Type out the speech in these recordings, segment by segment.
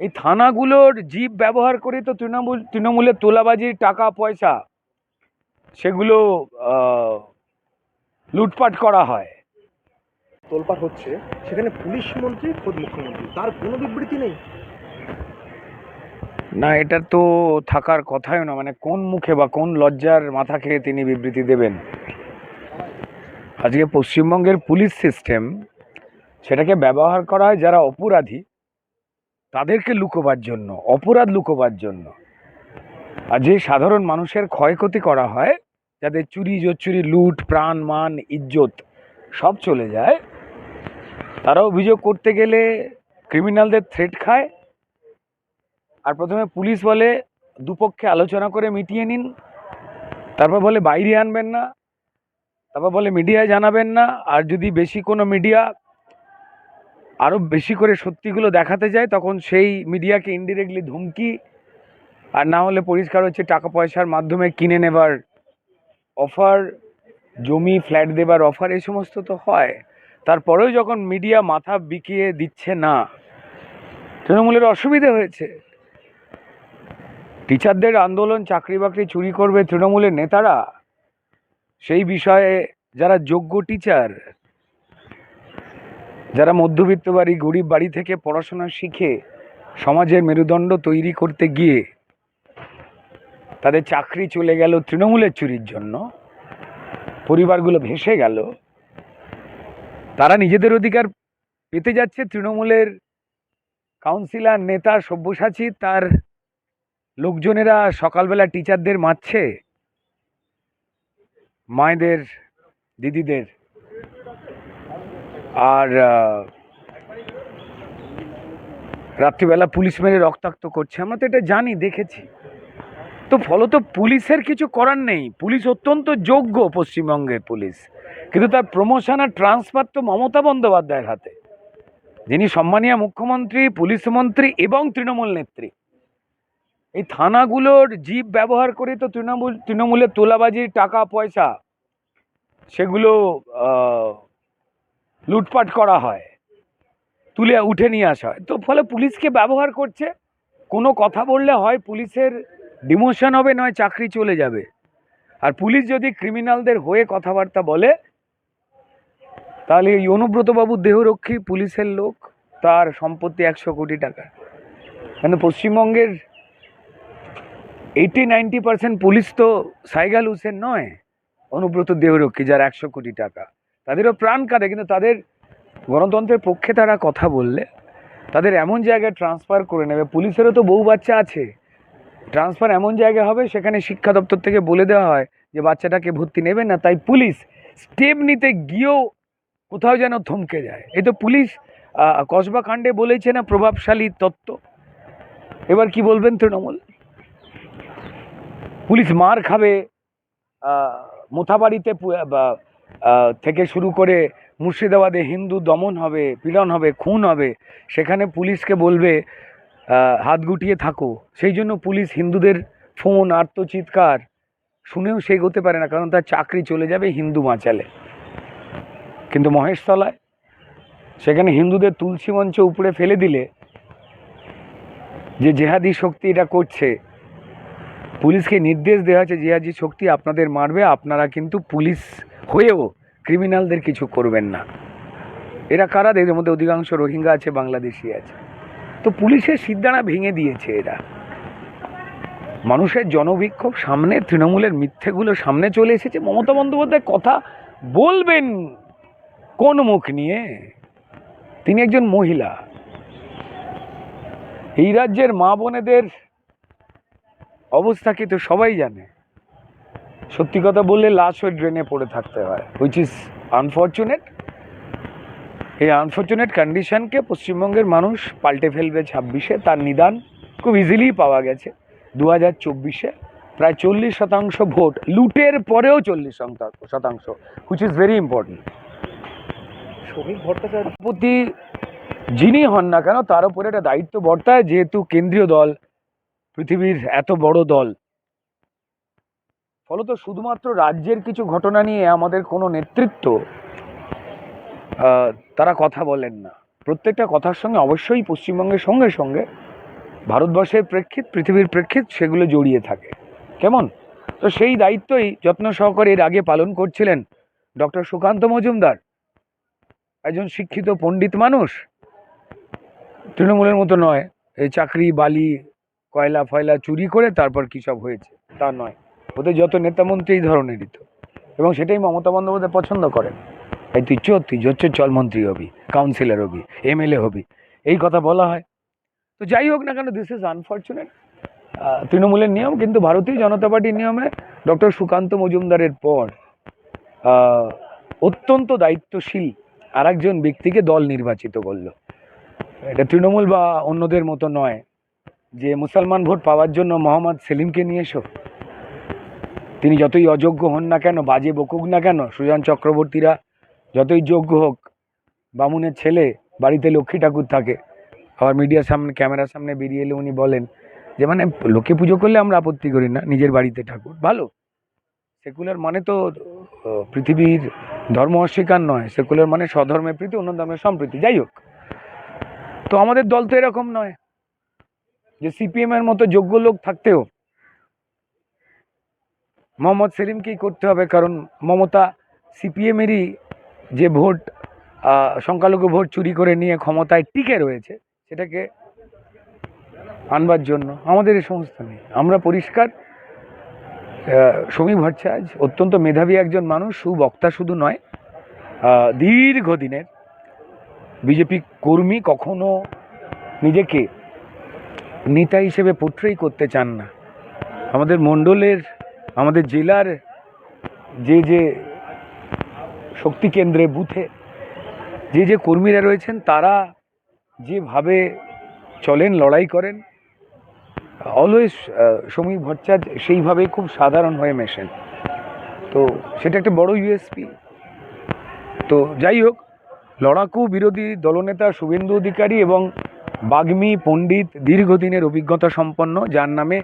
এই থানাগুলোর জিপ ব্যবহার করে তো তৃণমূল তৃণমূলের তোলাবাজির টাকা পয়সা সেগুলো লুটপাট করা হয়। তোলপাট হচ্ছে সেখানে পুলিশ মন্ত্রী খোদ মুখ্যমন্ত্রী তার কোনো বিবৃতি নেই। না এটা তো থাকার কথাই না মানে কোন মুখে বা কোন লজ্জার মাথা খেয়ে তিনি বিবৃতি দেবেন? আজকে পশ্চিমবঙ্গের পুলিশ সিস্টেম সেটাকে ব্যবহার করা হয় যারা অপরাধী তাদেরকে লুকোবার জন্য, অপরাধ লুকোবার জন্য। আর যে সাধারণ মানুষের ক্ষয়ক্ষতি করা হয়, যাদের চুরি, জোচ্চুরি, লুট, প্রাণ, মান, ইজ্জত সব চলে যায়, তারা অভিযোগ করতে গেলে ক্রিমিনালদের থ্রেট খায়। আর প্রথমে পুলিশ বলে, দুপক্ষে আলোচনা করে মিটিয়ে নিন। তারপর বলে, বাইরে আনবেন না। তারপর বলে, মিডিয়ায় জানাবেন না। আর যদি বেশি কোনো মিডিয়া আরও বেশি করে সত্যিগুলো দেখাতে যায়, তখন সেই মিডিয়াকে ইনডিরেক্টলি ধমকি, আর না হলে পরিষ্কার হচ্ছে টাকা পয়সার মাধ্যমে কিনে নেবার অফার জমি ফ্ল্যাট দেবার অফার এই সমস্ত তো হয়। তারপরেও যখন মিডিয়া মাথা বিকিয়ে দিচ্ছে না, তৃণমূলের অসুবিধে হয়েছে। টিচারদের আন্দোলন, চাকরি বাকরি চুরি করবে তৃণমূলের নেতারা, সেই বিষয়ে যারা যোগ্য টিচার যারা মধ্যবিত্ত বাড়ি, গরিব বাড়ি থেকে পড়াশোনা শিখে সমাজের মেরুদণ্ড তৈরি করতে গিয়ে তাদের চাকরি চলে গেল তৃণমূলের চুরির জন্য, পরিবারগুলো ভেসে গেল, তারা নিজেদের অধিকার পেতে যাচ্ছে তৃণমূলের কাউন্সিলর, নেতা, সব্যসাচী, তার লোকজনেরা সকালবেলা টিচারদের মারছে, মায়েদের, দিদিদের। আর রাত্রিবেলা পুলিশ মেরে রক্তাক্ত করছে। আমরা তো এটা জানি, দেখেছি। তো ফলত পুলিশের কিছু করার নেই। পুলিশ অত্যন্ত যোগ্য পশ্চিমবঙ্গের পুলিশ। কিন্তু তার প্রমোশন আর ট্রান্সফার তো মমতা বন্দ্যোপাধ্যায়ের হাতে। যিনি সম্মানীয় মুখ্যমন্ত্রী, পুলিশ মন্ত্রী এবং তৃণমূল নেত্রী। এই থানাগুলোর জিপ ব্যবহার করে তো তৃণমূল, তৃণমূলের তোলাবাজির টাকা পয়সা সেগুলো লুটপাট করা হয়, তুলে উঠে নিয়ে আসা হয়। তো ফলে পুলিশকে ব্যবহার করছে। কোনো কথা বললে হয়, পুলিশের ডিমোশন হবে, নয় চাকরি চলে যাবে। আর পুলিশ যদি ক্রিমিনালদের হয়ে কথাবার্তা বলে, তাহলে এই অনুব্রতবাবু দেহরক্ষী পুলিশের লোক, তার সম্পত্তি একশো কোটি টাকা। কিন্তু পশ্চিমবঙ্গের এইটি নাইনটি পার্সেন্ট পুলিশ তো সাইগাল হোসেন নয়, অনুব্রত দেহরক্ষী, যার একশো কোটি টাকা। তাদেরও প্রাণ কাঁদে, কিন্তু তাদের গণতন্ত্রের পক্ষে তারা কথা বললে, তাদের এমন জায়গায় ট্রান্সফার করে নেবে। পুলিশেরও তো বউ বাচ্চা আছে। ট্রান্সফার এমন জায়গা হবে, সেখানে শিক্ষা দপ্তর থেকে বলে দেওয়া হয় যে বাচ্চাটাকে ভর্তি নেবে না। তাই পুলিশ স্টেপ নিতে গিয়েও কোথাও যেন থমকে যায়। এই তো পুলিশ কসবা কাণ্ডে বলেছে না প্রভাবশালী তত্ত্ব। এবার কি বলবেন তৃণমূল? পুলিশ মার খাবে মোথাবাড়িতে থেকে শুরু করে মুর্শিদাবাদে হিন্দু দমন হবে, পীড়ন হবে, খুন হবে, সেখানে পুলিশকে বলবে হাত গুটিয়ে থাকো। সেই জন্য পুলিশ হিন্দুদের ফোন, আত্মচিৎকার শুনেও সে এগোতে পারে না, কারণ তার চাকরি চলে যাবে হিন্দু বাঁচালে। কিন্তু মহেশতলায় সেখানে হিন্দুদের তুলসী মঞ্চ উপরে ফেলে দিলে যে জেহাদি শক্তি এটা করছে, পুলিশকে নির্দেশ দেওয়া হয়েছে, জেহাদি শক্তি আপনাদের মারবে, আপনারা কিন্তু পুলিশ হয়েও ক্রিমিনালদের কিছু করবেন না। এরা কারা? এদের মধ্যে অধিকাংশ রোহিঙ্গা আছে, বাংলাদেশি আছে। তো পুলিশের সিদ্ধানা ভেঙে দিয়েছে এরা। মানুষের জনবিক্ষোভ সামনে, তৃণমূলের মিথ্যেগুলো সামনে চলে এসেছে। মমতা বন্দ্যোপাধ্যায় কথা বলবেন কোন মুখ নিয়ে? তিনি একজন মহিলা। এই রাজ্যের মা বোনেদের অবস্থা কি তো সবাই জানে। সত্যি কথা বললে লাশ হয়ে ড্রেনে পড়ে থাকতে হয় হুইচ ইজ আনফর্চুনেট এই আনফর্চুনেট কন্ডিশনকে পশ্চিমবঙ্গের মানুষ পাল্টে ফেলবে ছাব্বিশে তার নিদান খুব ইজিলি পাওয়া গেছে দু হাজার চব্বিশে। প্রায় চল্লিশ শতাংশ ভোট লুটের পরেও চল্লিশ শতাংশ হুইচ ইজ ভেরি ইম্পর্টেন্ট শ্রমিক ভট্টাচার্য প্রতি যিনি হন না কেন তার উপরে একটা দায়িত্ব বর্তায় যেহেতু কেন্দ্রীয় দল পৃথিবীর এত বড় দল ফলত শুধুমাত্র রাজ্যের কিছু ঘটনা নিয়ে আমাদের কোনো নেতৃত্ব তারা কথা বলেন না। প্রত্যেকটা কথার সঙ্গে অবশ্যই পশ্চিমবঙ্গের সঙ্গে সঙ্গে ভারতবর্ষের প্রেক্ষিত, পৃথিবীর প্রেক্ষিত সেগুলো জড়িয়ে থাকে। কেমন? তো সেই দায়িত্বই যত্ন সহকারে এর আগে পালন করছিলেন ডক্টর সুকান্ত মজুমদার, একজন শিক্ষিত পণ্ডিত মানুষ। তৃণমূলের মতো নয়। এই চাকরি, বালি, কয়লা, ফয়লা চুরি করে তারপর কী সব হয়েছে? তা নয়। ওদের যত নেতামন্ত্রী এই ধরনেরই তো এবং সেটাই মমতা বন্দ্যোপাধ্যায় পছন্দ করেন। এই তুই চোর, তুই জোর চল মন্ত্রী হবি কাউন্সিলর হবি এমএলএ হবি, এই কথা বলা হয়। তো যাই হোক না কেন দিস ইজ আনফর্চুনেট তৃণমূলের নিয়ম, কিন্তু ভারতীয় জনতা পার্টির নিয়মে ডক্টর সুকান্ত মজুমদারের পর অত্যন্ত দায়িত্বশীল আর একজন ব্যক্তিকে দল নির্বাচিত করল। এটা তৃণমূল বা অন্যদের মতো নয়। যে মুসলমান ভোট পাওয়ার জন্য মোহাম্মদ সেলিমকে নিয়ে এসো। তিনি যতই অযোগ্য হন না কেন, বাজে বকুক না কেন, সুজন চক্রবর্তীরা যতই যোগ্য হোক, বামুনের ছেলে, বাড়িতে লক্ষ্মী ঠাকুর থাকে। আবার মিডিয়ার সামনে, ক্যামেরার সামনে বেরিয়ে এলে উনি বলেন যে মানে লোকে পুজো করলে আমরা আপত্তি করি না, নিজের বাড়িতে ঠাকুর, ভালো? সেকুলার মানে তো পৃথিবীর ধর্ম অস্বীকার নয়, সেকুলার মানে স্বধর্মের প্রীতি, অন্য ধর্মের সম্প্রীতি, যাই হোক। তো আমাদের দল তো এরকম নয় যে সিপিএম এর মতো যোগ্য লোক থাকতেও মোহাম্মদ সেলিমকেই করতে হবে, কারণ মমতা সিপিএমেরই যে ভোট সংখ্যালঘু ভোট চুরি করে নিয়ে ক্ষমতায় টিকে রয়েছে, সেটাকে আনবার জন্য আমাদের এই সমস্ত নেই। আমরা পরিষ্কার সমী ভট্টাচার্য অত্যন্ত মেধাবী একজন মানুষ, সুবক্তা শুধু নয় দীর্ঘদিনের বিজেপি কর্মী কখনো নিজেকে নেতা হিসেবে পোট্রেই করতে চান না। আমাদের মণ্ডলের আমাদের জেলার যে যে শক্তি কেন্দ্রে, বুথে যে যে কর্মীরা রয়েছেন, তারা যেভাবে চলেন, লড়াই করেন অলওয়েজ সমীর ভট্টাচার্য সেইভাবেই খুব সাধারণ হয়ে মেশেন। তো সেটা একটা বড় ইউএসপি তো যাই হোক, লড়াকু বিরোধী দলনেতা শুভেন্দু অধিকারী এবং বাগ্মী পণ্ডিত দীর্ঘদিনের অভিজ্ঞতা সম্পন্ন, যার নামে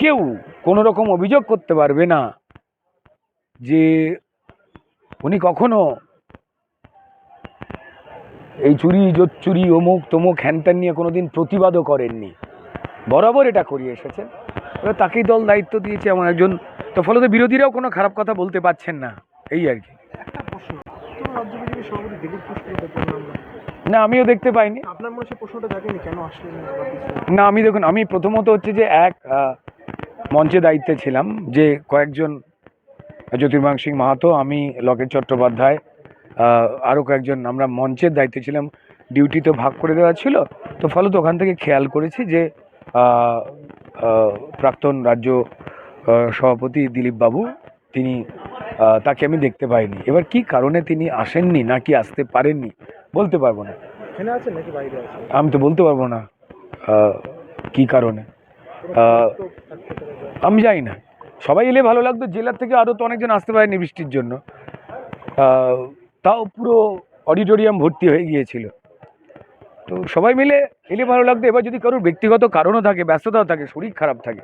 কেউ কোনো রকম অভিযোগ করতে পারবে না যে উনি কখনো এই চুরি জোর চুরি অমুক তমুক হ্যানত্যান নিয়ে কোনোদিন প্রতিবাদও করেননি। বরাবর এটা করিয়ে এসেছেন। এবার তাকেই দল দায়িত্ব দিয়েছে এমন একজন তো ফলত বিরোধীরাও কোনো খারাপ কথা বলতে পারছেন না এই আর কি। না আমিও দেখতে পাইনি। আপনার মনে প্রশ্নটা কেন না? আমি দেখুন আমি প্রথমত হচ্ছে যে এক মঞ্চে দায়িত্বে ছিলাম যে কয়েকজন জ্যোতির্মাং সিং মাহাতো আমি লকেট চট্টোপাধ্যায় আরও কয়েকজন আমরা মঞ্চের দায়িত্বে ছিলাম। ডিউটি তো ভাগ করে দেওয়া ছিল তো ফলত ওখান থেকে খেয়াল করেছি যে প্রাক্তন রাজ্য সভাপতি দিলীপ বাবু তিনি তাকে আমি দেখতে পাইনি। এবার কি কারণে তিনি আসেননি নাকি আসতে পারেননি বলতে পারব না। আমি তো বলতে পারব না কি কারণে। আমি জানি না। সবাই এলে ভালো লাগতো জেলার থেকে আরও তো অনেকজন আসতে পারেনি বৃষ্টির জন্য। তাও পুরো অডিটোরিয়াম ভর্তি হয়ে গিয়েছিল। তো সবাই মিলে এলে ভালো লাগতো। এবার যদি কারোর ব্যক্তিগত কারণও থাকে ব্যস্ততাও থাকে শরীর খারাপ থাকে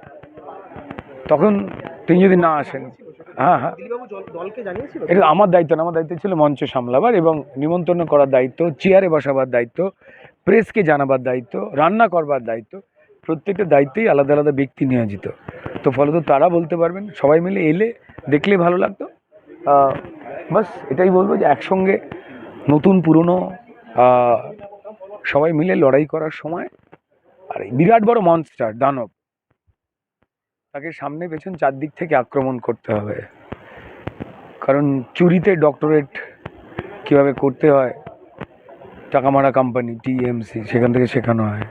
তখন তিনি যদি না আসেন হ্যাঁ হ্যাঁ। এটা আমার দায়িত্ব না আমার দায়িত্ব ছিল মঞ্চ সামলাবার এবং নিমন্ত্রণ করার দায়িত্ব চেয়ারে বসাবার দায়িত্ব প্রেসকে জানাবার দায়িত্ব রান্না করবার দায়িত্ব। প্রত্যেকটা দায়িত্বেই আলাদা আলাদা ব্যক্তি নিয়োজিত। তো ফলত তারা বলতে পারবেন, সবাই মিলে এলে দেখলে ভালো লাগতো। বাস এটাই বলব যে একসঙ্গে নতুন পুরনো সবাই মিলে লড়াই করার সময় আর এই বিরাট বড় মনস্টার দানব, তাকে সামনে পেছন চারদিক থেকে আক্রমণ করতে হবে। কারণ চুরিতে ডক্টরেট কীভাবে করতে হয় টাকা মারা কোম্পানি টিএমসি সেখান থেকে শেখানো হয়।